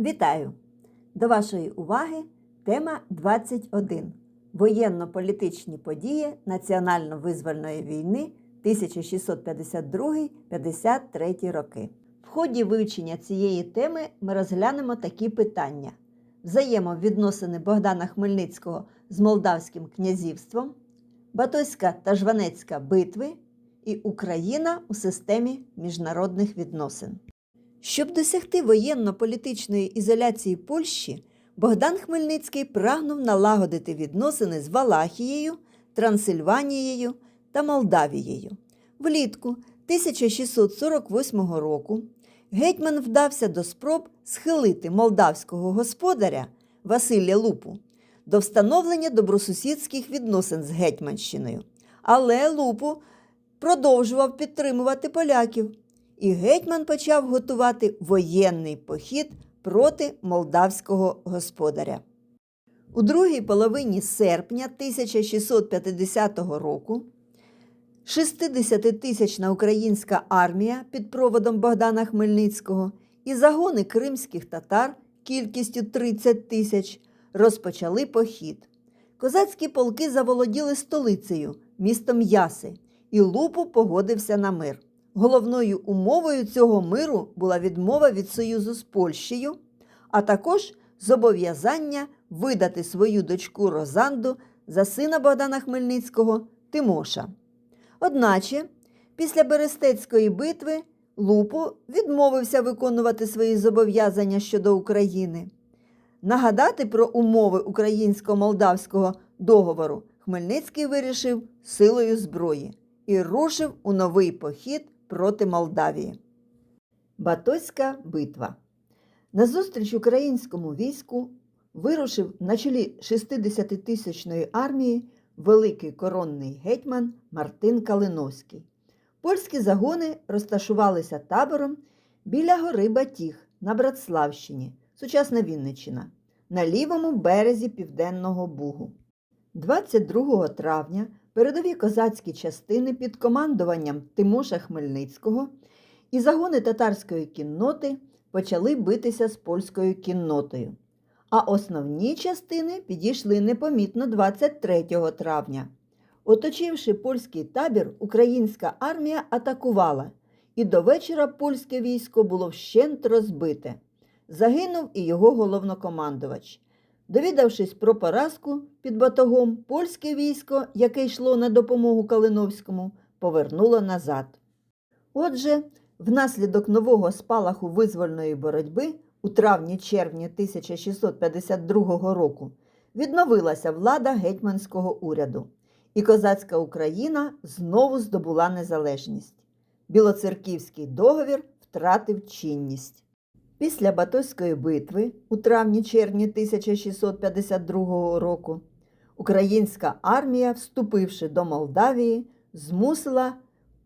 Вітаю! До вашої уваги тема 21. Воєнно-політичні події Національно-визвольної війни 1652-53 роки. В ході вивчення цієї теми ми розглянемо такі питання: взаємовідносини Богдана Хмельницького з Молдавським князівством, Батойська та Жванецька битви і Україна у системі міжнародних відносин. Щоб досягти воєнно-політичної ізоляції Польщі, Богдан Хмельницький прагнув налагодити відносини з Валахією, Трансильванією та Молдавією. Влітку 1648 року гетьман вдався до спроб схилити молдавського господаря Василя Лупу до встановлення добросусідських відносин з Гетьманщиною. Але Лупу продовжував підтримувати поляків і гетьман почав готувати воєнний похід проти молдавського господаря. У другій половині серпня 1650 року 60-тисячна українська армія під проводом Богдана Хмельницького і загони кримських татар кількістю 30 тисяч розпочали похід. Козацькі полки заволоділи столицею, містом Яси, і Лупу погодився на мир. Головною умовою цього миру була відмова від союзу з Польщею, а також зобов'язання видати свою дочку Розанду за сина Богдана Хмельницького Тимоша. Одначе, після Берестецької битви Лупу відмовився виконувати свої зобов'язання щодо України. Нагадати про умови українсько-молдавського договору Хмельницький вирішив силою зброї і рушив у новий похід проти Молдавії. Батойська битва. Назустріч українському війську вирушив на чолі 60-тисячної армії великий коронний гетьман Мартин Калиновський. Польські загони розташувалися табором біля гори Батіг на Братславщині, сучасна Вінниччина, на лівому березі Південного Бугу. 22 травня передові козацькі частини під командуванням Тимоша Хмельницького і загони татарської кінноти почали битися з польською кіннотою. А основні частини підійшли непомітно 23 травня. Оточивши польський табір, українська армія атакувала, і до вечора польське військо було вщент розбите. Загинув і його головнокомандувач. Довідавшись про поразку під батогом, польське військо, яке йшло на допомогу Калиновському, повернуло назад. Отже, внаслідок нового спалаху визвольної боротьби у травні-червні 1652 року відновилася влада гетьманського уряду, і козацька Україна знову здобула незалежність. Білоцерківський договір втратив чинність. Після Батойської битви у травні-червні 1652 року українська армія, вступивши до Молдавії, змусила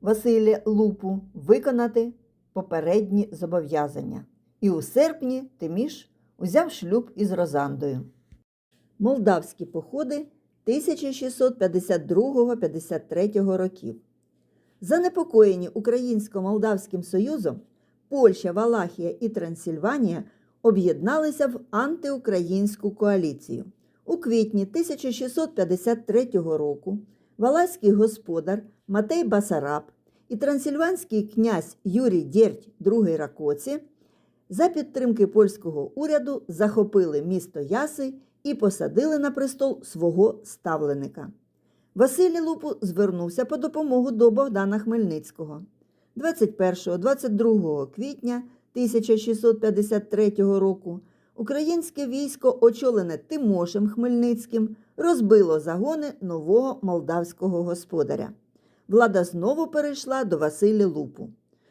Василя Лупу виконати попередні зобов'язання. І у серпні Тиміш узяв шлюб із Розандою. Молдавські походи 1652-53 років. Занепокоєні Українсько-Молдавським Союзом Польща, Валахія і Трансильванія об'єдналися в антиукраїнську коаліцію. У квітні 1653 року валаський господар Матей Басараб і трансильванський князь Юрій Дєрть II Ракоці за підтримки польського уряду захопили місто Яси і посадили на престол свого ставленика. Василій Лупу звернувся по допомогу до Богдана Хмельницького. 21-22 квітня 1653 року українське військо, очолене Тимошем Хмельницьким, розбило загони нового молдавського господаря. Влада знову перейшла до Василя Лупу.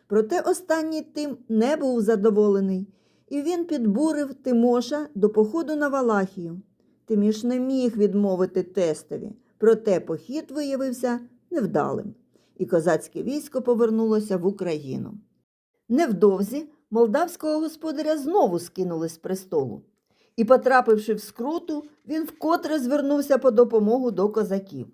Проте останній тим не був задоволений, і він підбурив Тимоша до походу на Валахію. Тиміш не міг відмовити тестові, проте похід виявився невдалим і козацьке військо повернулося в Україну. Невдовзі молдавського господаря знову скинули з престолу, і, потрапивши в скруту, він вкотре звернувся по допомогу до козаків.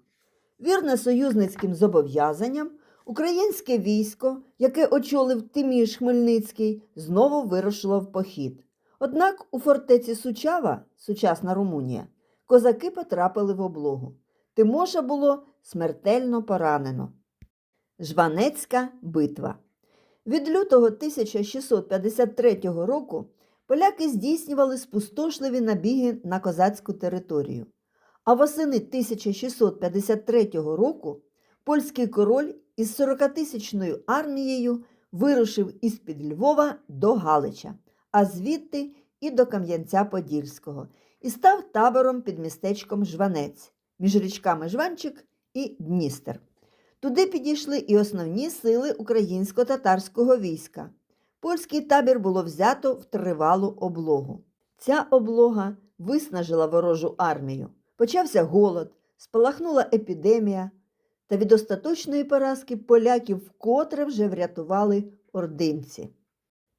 Вірне союзницьким зобов'язанням, українське військо, яке очолив Тиміш Хмельницький, знову вирушило в похід. Однак у фортеці Сучава, сучасна Румунія, козаки потрапили в облогу. Тимоша було смертельно поранено. Жванецька битва. Від лютого 1653 року поляки здійснювали спустошливі набіги на козацьку територію. А восени 1653 року польський король із 40-тисячною армією вирушив із-під Львова до Галича, а звідти і до Кам'янця-Подільського, і став табором під містечком Жванець між річками Жванчик і Дністер. Туди підійшли і основні сили українсько-татарського війська. Польський табір було взято в тривалу облогу. Ця облога виснажила ворожу армію. Почався голод, спалахнула епідемія, та від остаточної поразки поляків вкотре вже врятували ординці.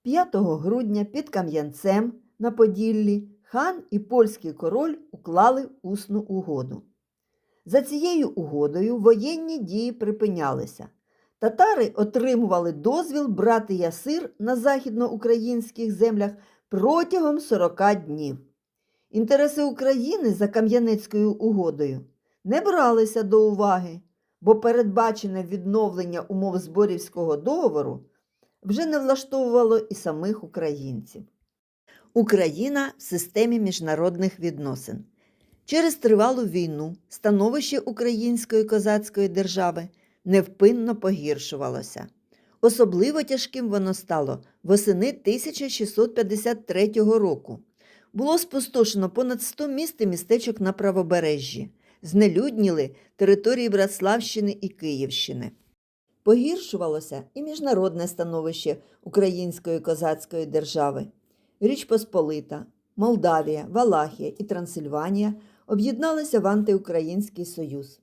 5 грудня під Кам'янцем на Поділлі хан і польський король уклали усну угоду. За цією угодою воєнні дії припинялися. Татари отримували дозвіл брати ясир на західноукраїнських землях протягом 40 днів. Інтереси України за Кам'янецькою угодою не бралися до уваги, бо передбачене відновлення умов зборівського договору вже не влаштовувало і самих українців. Україна в системі міжнародних відносин. Через тривалу війну становище Української козацької держави невпинно погіршувалося. Особливо тяжким воно стало восени 1653 року. Було спустошено понад 100 міст і містечок на правобережжі, знелюдніли території Братславщини і Київщини. Погіршувалося і міжнародне становище Української козацької держави. Річ Посполита, Молдавія, Валахія і Трансильванія об'єдналися в антиукраїнський союз.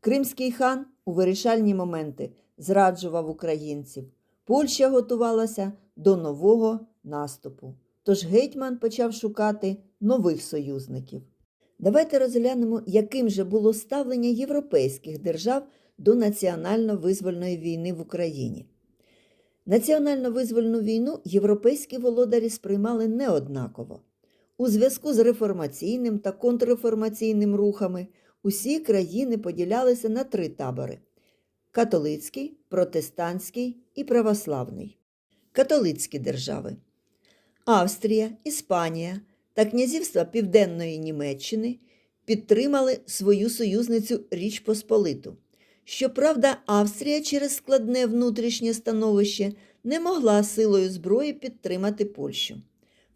Кримський хан у вирішальні моменти зраджував українців. Польща готувалася до нового наступу. Тож гетьман почав шукати нових союзників. Давайте розглянемо, яким же було ставлення європейських держав до національно-визвольної війни в Україні. Національно-визвольну війну європейські володарі сприймали неоднаково. У зв'язку з реформаційним та контрреформаційним рухами усі країни поділялися на три табори: католицький, протестантський і православний. Католицькі держави Австрія, Іспанія та князівства Південної Німеччини підтримали свою союзницю Річ Посполиту. Щоправда, Австрія через складне внутрішнє становище не могла силою зброї підтримати Польщу.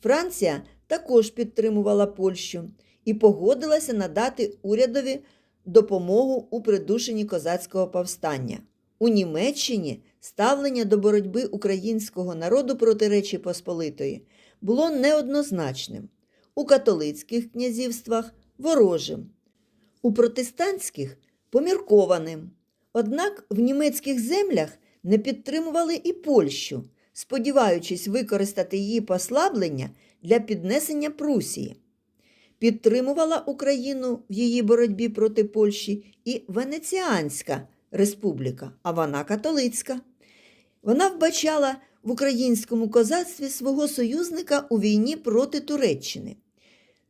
Франція також підтримувала Польщу і погодилася надати урядові допомогу у придушенні козацького повстання. У Німеччині ставлення до боротьби українського народу проти Речі Посполитої було неоднозначним. У католицьких князівствах ворожим, у протестантських поміркованим. Однак в німецьких землях не підтримували і Польщу, сподіваючись використати її послаблення для піднесення Прусії. Підтримувала Україну в її боротьбі проти Польщі і Венеціанська республіка, а вона католицька. Вона вбачала в українському козацтві свого союзника у війні проти Туреччини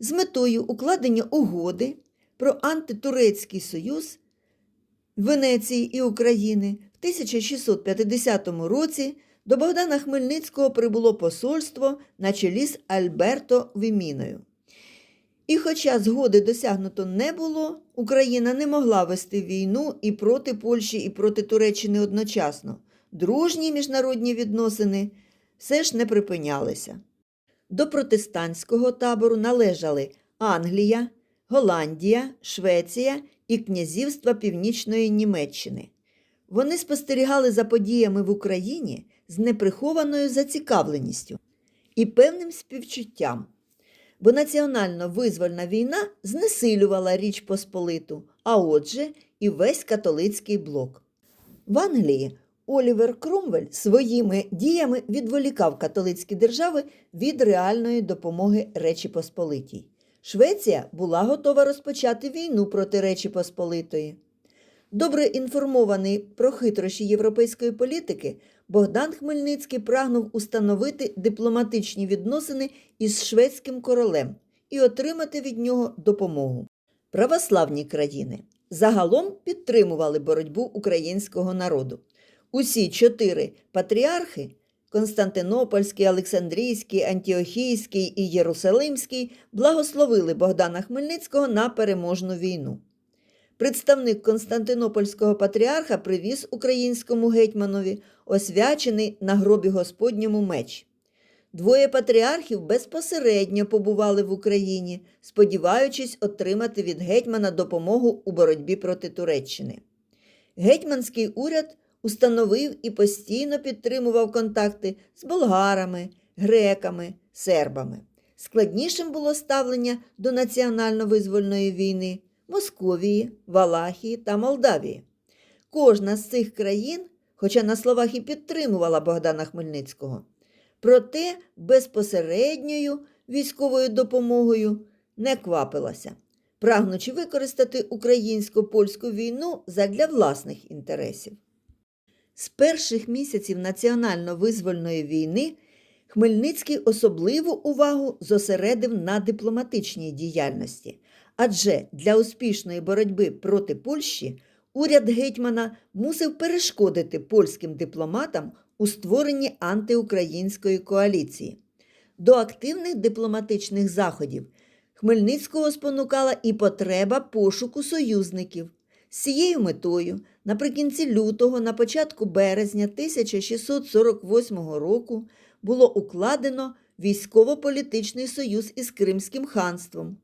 з метою укладення угоди про антитурецький союз Венеції і України в 1650 році до Богдана Хмельницького прибуло посольство на чолі з Альберто Віміною. І хоча згоди досягнуто не було, Україна не могла вести війну і проти Польщі, і проти Туреччини одночасно. Дружні міжнародні відносини все ж не припинялися. До протестантського табору належали Англія, Голландія, Швеція і князівства Північної Німеччини. Вони спостерігали за подіями в Україні з неприхованою зацікавленістю і певним співчуттям, бо національно-визвольна війна знесилювала Річ Посполиту, а отже, і весь католицький блок. В Англії Олівер Кромвель своїми діями відволікав католицькі держави від реальної допомоги Речі Посполитій. Швеція була готова розпочати війну проти Речі Посполитої. Добре інформований про хитрощі європейської політики, Богдан Хмельницький прагнув установити дипломатичні відносини із шведським королем і отримати від нього допомогу. Православні країни загалом підтримували боротьбу українського народу. Усі чотири патріархи Константинопольський, Олександрійський, Антіохійський і Єрусалимський благословили Богдана Хмельницького на переможну війну. Представник Константинопольського патріарха привіз українському гетьманові освячений на гробі Господньому меч. Двоє патріархів безпосередньо побували в Україні, сподіваючись отримати від гетьмана допомогу у боротьбі проти Туреччини. Гетьманський уряд установив і постійно підтримував контакти з болгарами, греками, сербами. Складнішим було ставлення до національно-визвольної війни Московії, Валахії та Молдавії. Кожна з цих країн, хоча на словах і підтримувала Богдана Хмельницького, проте безпосередньою військовою допомогою не квапилася, прагнучи використати українсько польську війну задля власних інтересів. З перших місяців національно-визвольної війни Хмельницький особливу увагу зосередив на дипломатичній діяльності, адже для успішної боротьби проти Польщі уряд гетьмана мусив перешкодити польським дипломатам у створенні антиукраїнської коаліції. До активних дипломатичних заходів Хмельницького спонукала і потреба пошуку союзників. З цією метою наприкінці лютого, на початку березня 1648 року було укладено військово-політичний союз із Кримським ханством.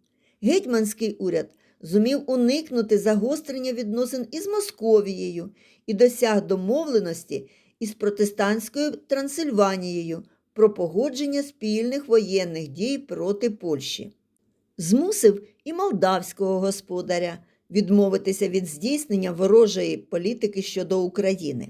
Гетьманський уряд зумів уникнути загострення відносин із Московією і досяг домовленості із протестантською Трансильванією про погодження спільних воєнних дій проти Польщі. Змусив і молдавського господаря відмовитися від здійснення ворожої політики щодо України.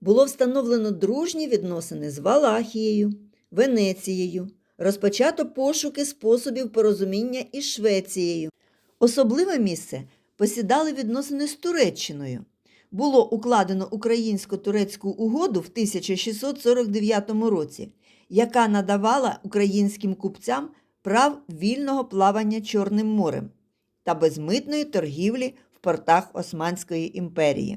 Було встановлено дружні відносини з Валахією, Венецією, розпочато пошуки способів порозуміння із Швецією. Особливе місце посідали відносини з Туреччиною. Було укладено українсько-турецьку угоду в 1649 році, яка надавала українським купцям прав вільного плавання Чорним морем та безмитної торгівлі в портах Османської імперії.